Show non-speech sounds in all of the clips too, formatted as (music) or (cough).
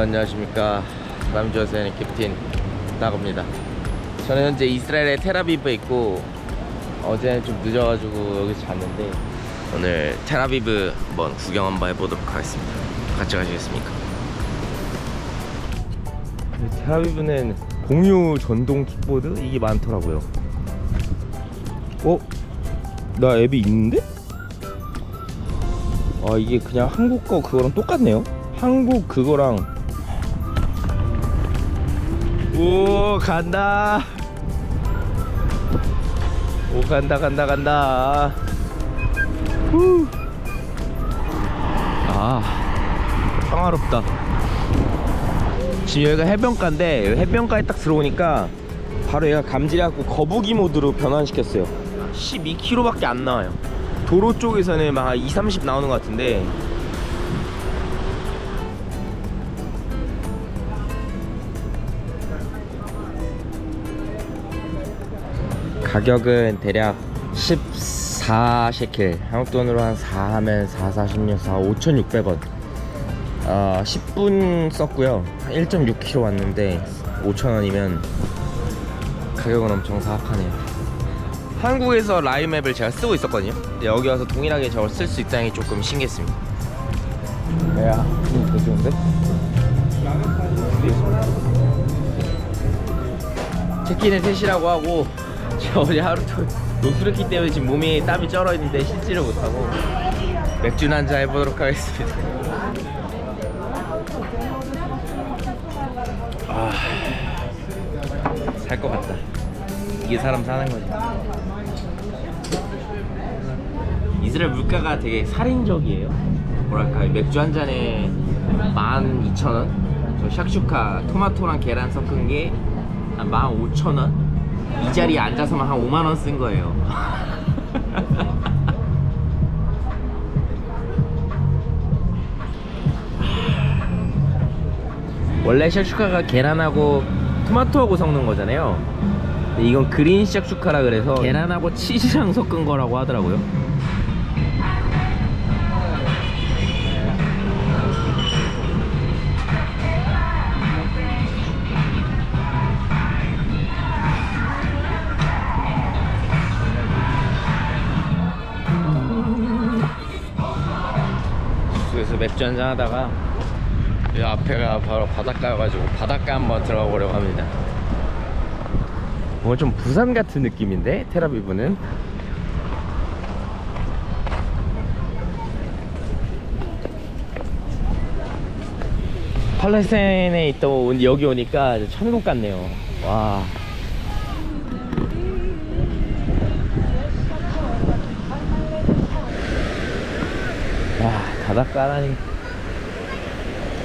여러분 안녕하십니까 남조선의 캡틴 나갑니다 저는 현재 이스라엘의 테라비브에 있고 어제는 좀 늦어가지고 여기서 잤는데 오늘 테라비브 한번 구경 한번 해보도록 하겠습니다 같이 가시겠습니까? 테라비브는 공유 전동 킥보드 이게 많더라고요 어? 나 앱이 있는데? 아 이게 그냥 한국 거 그거랑 똑같네요 한국 그거랑 오 간다. 오 간다 간다 간다. 후. 아 평화롭다. 지금 여기가 해변가인데 해변가에 딱 들어오니까 바로 얘가 감지해갖고 거북이 모드로 변환시켰어요. 12km밖에 안 나와요. 도로 쪽에서는 막 2, 30 나오는 것 같은데 가격은 대략 14셰켈 한국 돈으로 한 4 하면 4, 4, 16, 4, 5,600원. 어, 10분 썼고요. 1.6km 왔는데 5,000원이면 가격은 엄청 사악하네요. 한국에서 라임앱을 제가 쓰고 있었거든요. 여기 와서 동일하게 저걸 쓸 수 있다는 게 조금 신기했습니다. 야 이거 좋은데? 체키는 3시라고 하고 (laughs) 저 어제 하루 종일 노스렸기 때문에 지금 몸이 땀이 쩔어 있는데 씻지를 못하고 맥주 한잔 해보도록 하겠습니다. 아, 살 것 같다. 이게 사람 사는 거지. 이스라엘 물가가 되게 살인적이에요. 뭐랄까 맥주 한 잔에 12,000원? 저 샥슈카 토마토랑 계란 섞은 게 한 15,000원 이 자리에 앉아서만 한 5만 원 쓴 거예요. (laughs) 원래 샥슈카가 계란하고 토마토하고 섞는 거잖아요. 근데 이건 그린 샥슈카라 그래서 계란하고 치즈랑 섞은 거라고 하더라고요. 맥주 한잔 하다가 이 앞에가 바로 바닷가여가지고 바닷가 한번 들어가 보려고 합니다. 뭔가 좀 부산 같은 느낌인데 테라비브는 팔레스타인에 온 여기 오니까 천국 같네요. 와. 와 바닷가라니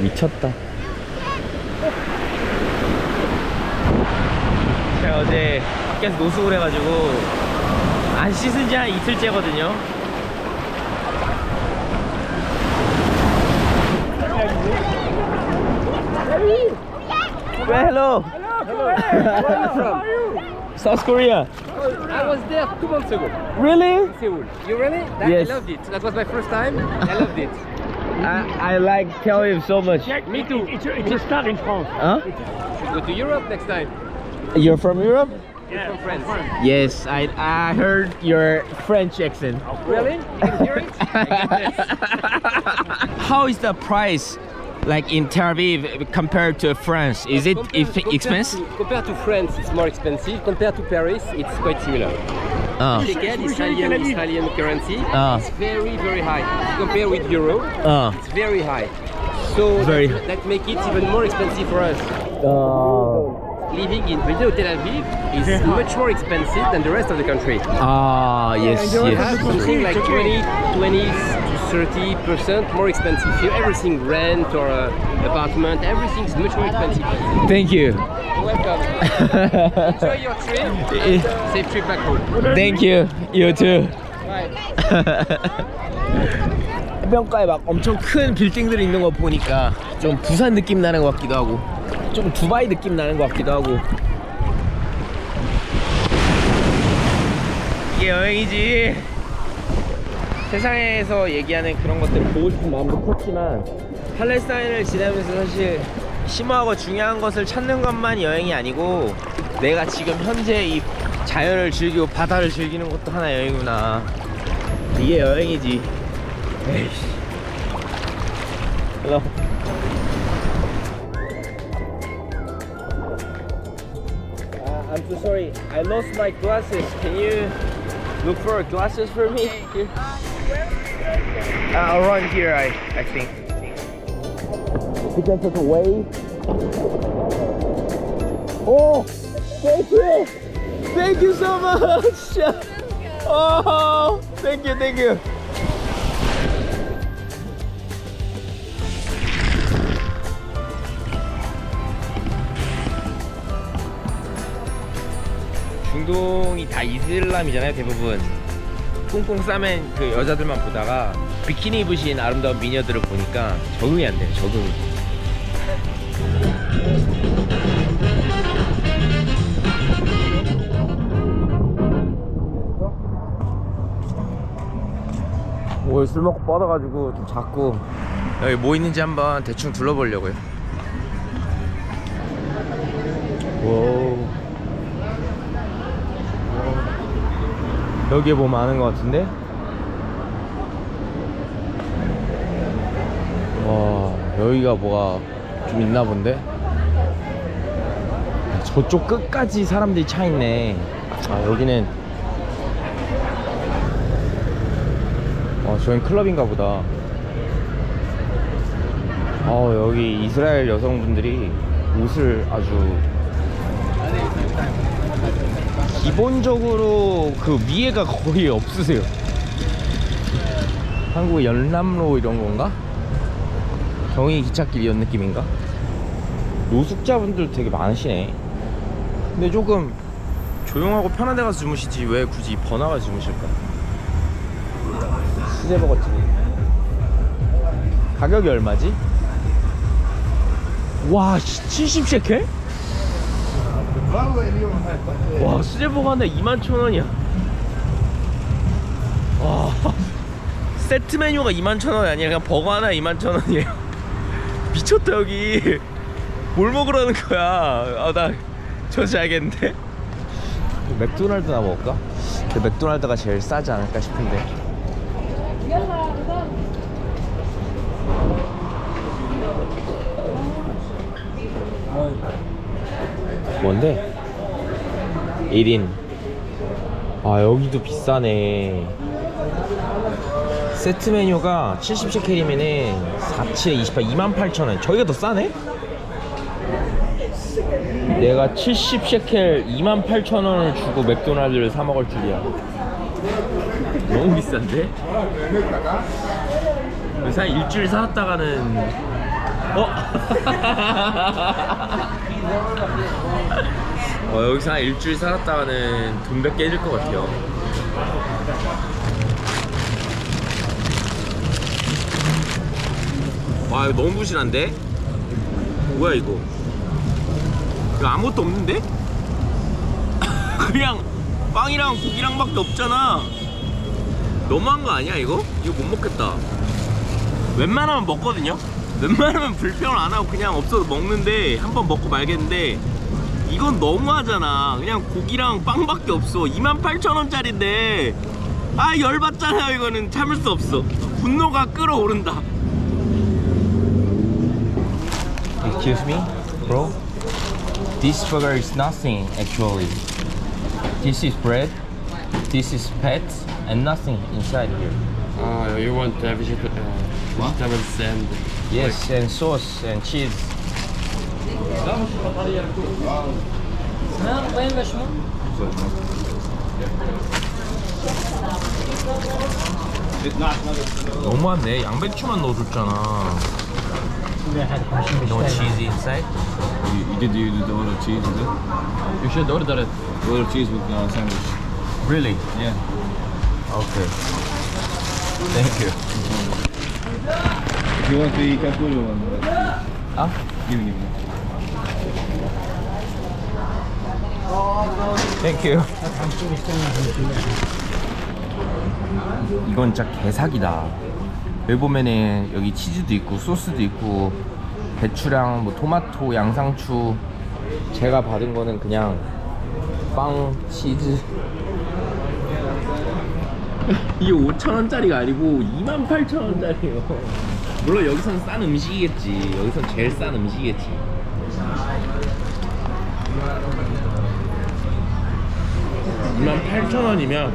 미쳤다 제가 어제 밖에서 노숙을 해가지고 안 씻은 지 한 이틀째거든요 Well, hello. Hello. Where are you from? South Korea. I was there two months ago. Really? Seoul. You really? That, Yes. I loved it. That was my first time. I loved it. I, I like Tel Aviv so much. Me too. It's a, it's a star in France. Huh? Should go to Europe next time. You're from Europe? Yeah, From France. Yes, I I heard your French accent. Oh, really? You can hear it? (laughs) How is the price like in Tel Aviv compared to France? Is it Compared- if compared expensive? to- Compared to France, it's more expensive. Compared to Paris, it's quite similar. Oh. Shekel, Israeli, Israeli currency, Ah. it's very, very high. Compare with euro, Oh. it's very high. So Very- that, that make it even more expensive for us. Oh. Living in Rio Tel Aviv is much more expensive than the rest of the country. Ah, yes, yes. something like 20, 20 to 30 percent more expensive. Here, everything rent or uh, apartment, everything is much more expensive. Thank you. You're welcome. Enjoy your trip. And, uh, safe trip back home. Thank you. You too. 해변가에 막 엄청 큰 빌딩들이 있는 거 보니까 좀 부산 느낌 나는 것 같기도 하고 좀 두바이 느낌 나는 것 같기도 하고 이게 여행이지 세상에서 얘기하는 그런 것들을 보고 싶은 마음도 컸지만 팔레스타인을 지내면서 사실 심오하고 중요한 것을 찾는 것만 여행이 아니고 내가 지금 현재 이 자연을 즐기고 바다를 즐기는 것도 하나 여행이구나. 이게 여행이지. 에이씨. Hello. Uh, I'm so sorry. I lost my glasses. Can you look for glasses for me? Here? Uh, around here, I, I think. Because of the wave. Oh, thank you. Thank you so much. Oh, thank you, thank you. 중동이 다 이슬람이잖아요 대부분 꽁꽁 싸맨 그 여자들만 보다가 비키니 입으신 아름다운 미녀들을 보니까 적응이 안 돼요 적응이. 오늘 술 먹고 뻗어가지고 좀 작고. 여기 뭐 있는지 한번 대충 둘러보려고요. 와우 여기에 뭐 많은 것 같은데? 와 여기가 뭐가 좀 있나 본데? 저쪽 끝까지 사람들이 차 있네 아 여기는 아 저긴 클럽인가 보다 아 여기 이스라엘 여성분들이 옷을 아주 기본적으로 그 위에가 거의 없으세요. 한국의 연남로 이런 건가? 경의 기찻길 이런 느낌인가? 노숙자분들 되게 많으시네. 근데 조금 조용하고 편한 데 가서 주무시지 왜 굳이 번화가 주무실까? 수제 먹었지. 가격이 얼마지? 와, 70셰켈? 와 수제버거 하나 2만 천 원이야. 와 (laughs) 세트 메뉴가 2만 천 원이 아니라 그냥 버거 하나 2만 천 원이에요. (laughs) 미쳤다 여기. 뭘 먹으라는 거야? 아나 저지 알겠는데? 맥도날드나 먹을까? 그 맥도날드가 제일 싸지 않을까 싶은데 뭔데? 1인 아 여기도 비싸네 세트 메뉴가 70셰켈이면은 4, 7에 28, 28,000원 저희가 더 싸네? 내가 70셰켈 28,000원을 주고 맥도날드를 사 먹을 줄이야 너무 비싼데? 한 일주일 사왔다가는 어? (laughs) 어, 여기서 한 일주일 살았다가는 돈몇개 잃을 것 같아요. 와, 이거 너무 부실한데? 뭐야, 이거? 이거 아무것도 없는데? (laughs) 그냥 빵이랑 고기랑밖에 없잖아. 너무한 거 아니야, 이거? 이거 못 먹겠다. 웬만하면 먹거든요? 웬만하면 불평을 안 하고 그냥 없어도 먹는데 한 번 먹고 말겠는데 이건 너무하잖아. 그냥 고기랑 빵밖에 없어. 28,000원짜리인데 아 열받잖아요. 이거는 참을 수 없어. 분노가 끓어오른다. Excuse me, bro. This burger is nothing actually. This is bread. This is pet and nothing inside here. Ah, you want uh, vegetable, uh, vegetables and Yes, and sauce and cheese. 너무 많네. 양배추만 넣어줬잖아. No cheese inside? You, you did you did the order cheese, is it? you should order it. Order cheese with uh, sandwich. Really? Yeah. Okay. Thank you. You want the capullo one, 아? give me, give me. Thank you. 이건 진짜 개사기다. 여기 보면은 여기 치즈도 있고 소스도 있고 배추랑 뭐 토마토, 양상추 제가 받은 거는 그냥 빵, 치즈 (laughs) 이게 5천원짜리가 아니고 28,000원짜리예요. 물론 여기선 싼 음식이겠지. 여기선 제일 싼 음식이겠지. 28,000원이면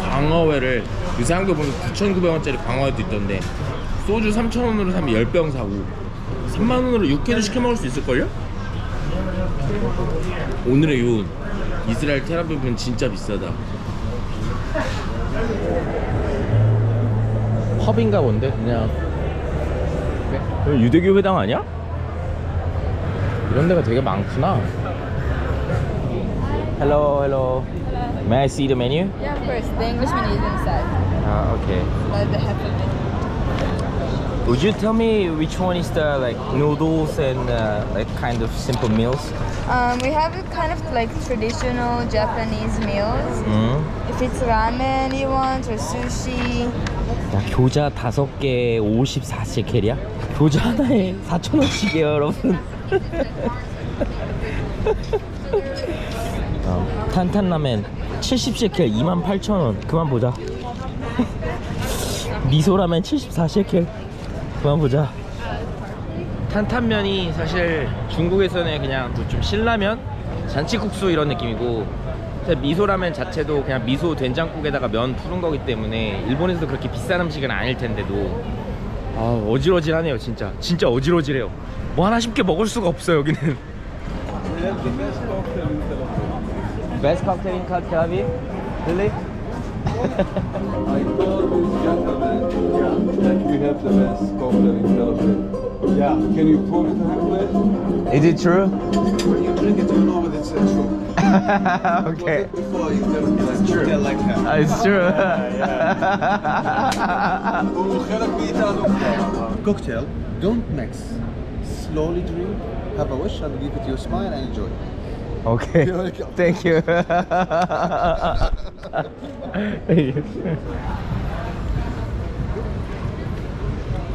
광어회를 유사한게 보면 9,900원짜리 광어회도 있던데 소주 3,000원으로 사면 10병 사고 3만원으로 육회도 시켜 먹을 수 있을걸요? 오늘의 요운. 이스라엘 테라비브는 진짜 비싸다 펍인가 본데 그냥 여기 유대교 회당 아니야? 이런 데가 되게 많구나 Hello, hello. May I see the menu? Yeah, of course. The English menu is inside. Ah, okay. Like the happy menu. Would you tell me which one is the like noodles and uh, like kind of simple meals? Um, we have kind of like traditional Japanese meals. 음. If it's ramen you want or sushi, 야, 교자 다섯 개 54셰켈이야? 교자 하나에 4,000원씩이에요, 여러분. 어, 탄탄라멘 70셰켈 28,000원. 그만 보자. 미소라멘 74셰켈. 그만 보자. 탄탄면이 사실 중국에서는 그냥 뭐 좀 신라면, 잔치국수 이런 느낌이고 미소라면 자체도 그냥 미소 된장국에다가 면 푸른 거기 때문에 일본에서도 그렇게 비싼 음식은 아닐 텐데도 아 어질어질하네요 진짜 진짜 어질어질해요 뭐 하나 쉽게 먹을 수가 없어 여기는 cocktail in Tel Aviv? Really? I told gentlemen that we have the best cocktail in Tel Aviv. Yeah. Can you prove it to him, please? Is it true? When you drink it, you know what it's uh, true. (laughs) okay. Before you tell me like true. Uh, it's true. (laughs) (laughs) Cocktail, don't mix. Slowly drink, have a wish, and give it your smile and enjoy. Okay. Thank you.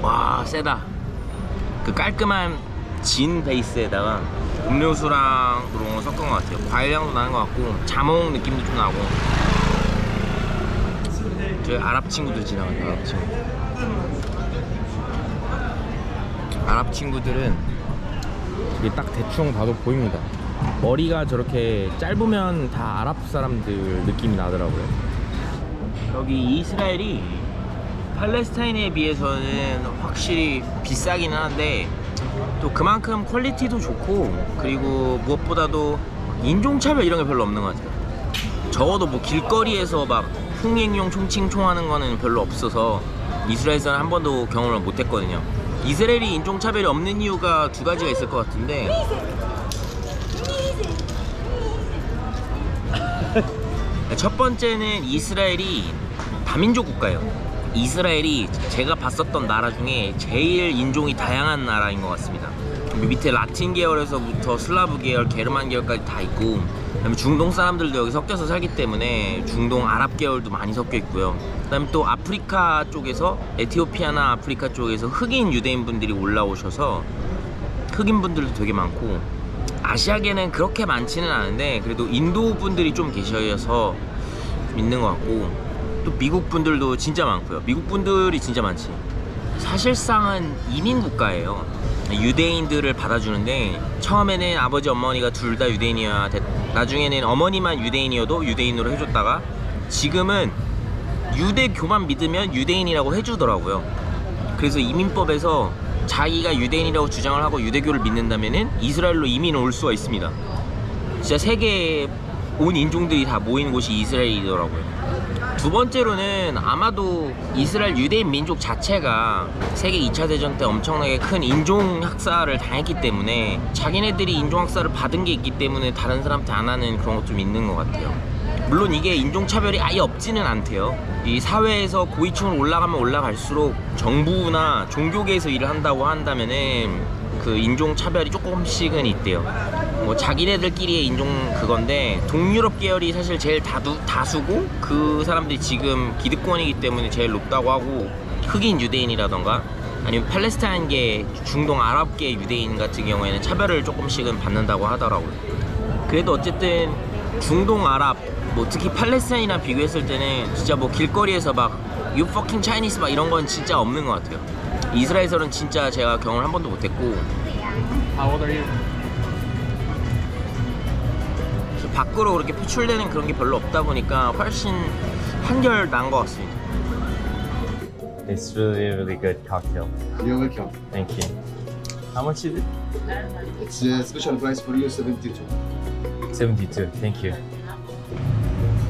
Wow. you. 그 깔끔한 진 베이스에다가 음료수랑 그런 거 섞은 것 같아요. 과일 향도 나는 것 같고 자몽 느낌도 좀 나고. 저희 아랍 친구들 지나가요. 아랍 친구. 아랍 친구들은 이게 딱 대충 봐도 보입니다. 머리가 저렇게 짧으면 다 아랍 사람들 느낌이 나더라고요. 여기 이스라엘이 팔레스타인에 비해서는 확실히 비싸기는 한데 또 그만큼 퀄리티도 좋고 그리고 무엇보다도 인종차별 이런 게 별로 없는 것 같아요. 적어도 뭐 길거리에서 막 흥행용 총칭총 하는 거는 별로 없어서 이스라엘에서는 한 번도 경험을 못 했거든요. 이스라엘이 인종차별이 없는 이유가 두 가지가 있을 것 같은데 (laughs) 첫 번째는 이스라엘이 다민족 국가예요. 이스라엘이 제가 봤었던 나라 중에 제일 인종이 다양한 나라인 것 같습니다. 밑에 라틴 계열에서부터 슬라브 계열, 게르만 계열까지 다 있고 그다음에 중동 사람들도 여기 섞여서 살기 때문에 중동 아랍 계열도 많이 섞여 있고요. 그다음에 또 아프리카 쪽에서 에티오피아나 아프리카 쪽에서 흑인 유대인 분들이 올라오셔서 흑인 분들도 되게 많고 아시아계는 그렇게 많지는 않은데 그래도 인도 분들이 좀 계셔서 좀 있는 것 같고 또 미국 분들도 진짜 많고요. 미국 분들이 진짜 많지. 사실상은 이민 국가예요. 유대인들을 받아주는데 처음에는 아버지 어머니가 둘 다 유대인이어야 됐. 나중에는 어머니만 유대인이어도 유대인으로 해줬다가 지금은 유대교만 믿으면 유대인이라고 해주더라고요. 그래서 이민법에서 자기가 유대인이라고 주장을 하고 유대교를 믿는다면은 이스라엘로 이민 올 수가 있습니다. 진짜 세계 온 인종들이 다 모인 곳이 이스라엘이더라고요. 두 번째로는 아마도 이스라엘 유대인 민족 자체가 세계 2차 대전 때 엄청나게 큰 인종 학살을 당했기 때문에 자기네들이 인종 학살을 받은 게 있기 때문에 다른 사람한테 안 하는 그런 것 좀 있는 것 같아요. 물론 이게 인종차별이 아예 없지는 않대요. 이 사회에서 고위층으로 올라가면 올라갈수록 정부나 종교계에서 일을 한다고 한다면은 그 인종차별이 조금씩은 있대요. 뭐 자기네들끼리의 인종 그건데 동유럽 계열이 사실 제일 다두, 다수고 그 사람들이 지금 기득권이기 때문에 제일 높다고 하고 흑인 유대인이라던가 아니면 팔레스타인계 중동 아랍계 유대인 같은 경우에는 차별을 조금씩은 받는다고 하더라고요. 그래도 어쨌든 중동 아랍 뭐 특히 팔레스타인이랑 비교했을 때는 진짜 뭐 길거리에서 막 You fucking Chinese 막 이런 건 진짜 없는 것 같아요. 이스라엘에서는 진짜 제가 경험을 한 번도 못했고 How old are you? 밖으로 그렇게 표출되는 그런 게 별로 없다 보니까 훨씬 한결 나은 것 같습니다. It's really really good cocktail. You're welcome. Thank you. How much is it? It's a special price for you, 72. 72. Thank you.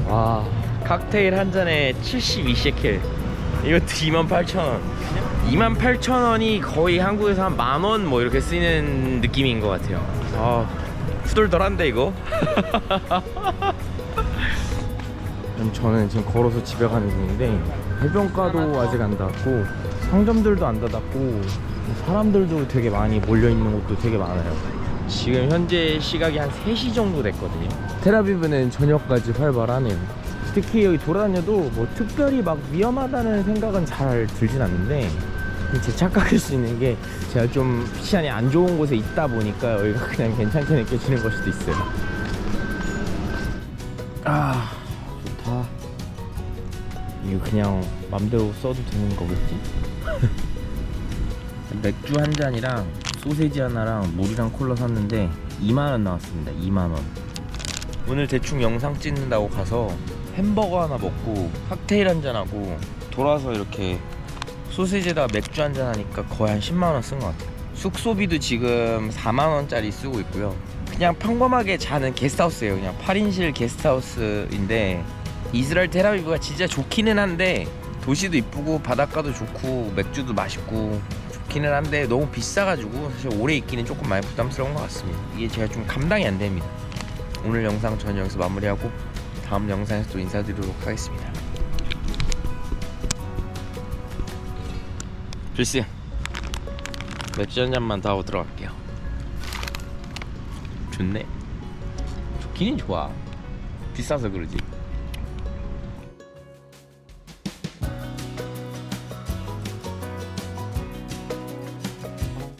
와, 칵테일 한 잔에 72셰켈. 이것도 28,000원. 28,000원이 거의 한국에서 한 만 원 뭐 이렇게 쓰이는 느낌인 것 같아요. 아, 후덜덜한데 이거? 그럼 (laughs) 저는 지금 걸어서 집에 가는 중인데 해변가도 아직 안 닫고 상점들도 안 닫았고 사람들도 되게 많이 몰려 있는 곳도 되게 많아요. 지금 현재 시각이 한 3시 정도 됐거든요. 테라비브는 저녁까지 활발하네요. 특히 여기 돌아다녀도 뭐 특별히 막 위험하다는 생각은 잘 들진 않는데 제 착각할 수 있는 게 제가 좀 시안이 안 좋은 곳에 있다 보니까 여기가 그냥 괜찮게 느껴지는 걸 수도 있어요. 아 좋다. 이거 그냥 맘대로 써도 되는 거겠지? (laughs) 맥주 한 잔이랑 소세지 하나랑 물이랑 콜라 샀는데 2만원 나왔습니다. 2만원. 오늘 대충 영상 찍는다고 가서 햄버거 하나 먹고 칵테일 한 잔하고 돌아서 이렇게 소세지에다가 맥주 한 잔 하니까 거의 한 10만원 쓴 것 같아요. 숙소비도 지금 4만원짜리 쓰고 있고요. 그냥 평범하게 자는 게스트하우스예요. 그냥 8인실 게스트하우스인데 이스라엘 테라비브가 진짜 좋기는 한데 도시도 이쁘고 바닷가도 좋고 맥주도 맛있고 좋기는 한데 너무 비싸가지고 사실 오래 있기는 조금 많이 부담스러운 것 같습니다. 이게 제가 좀 감당이 안 됩니다. 오늘 영상 저는 여기서 마무리하고 다음 영상에서 또 인사드리도록 하겠습니다. 필스 맥주 한 잔만 더 하고 들어갈게요. 좋네. 좋기는 좋아. 비싸서 그러지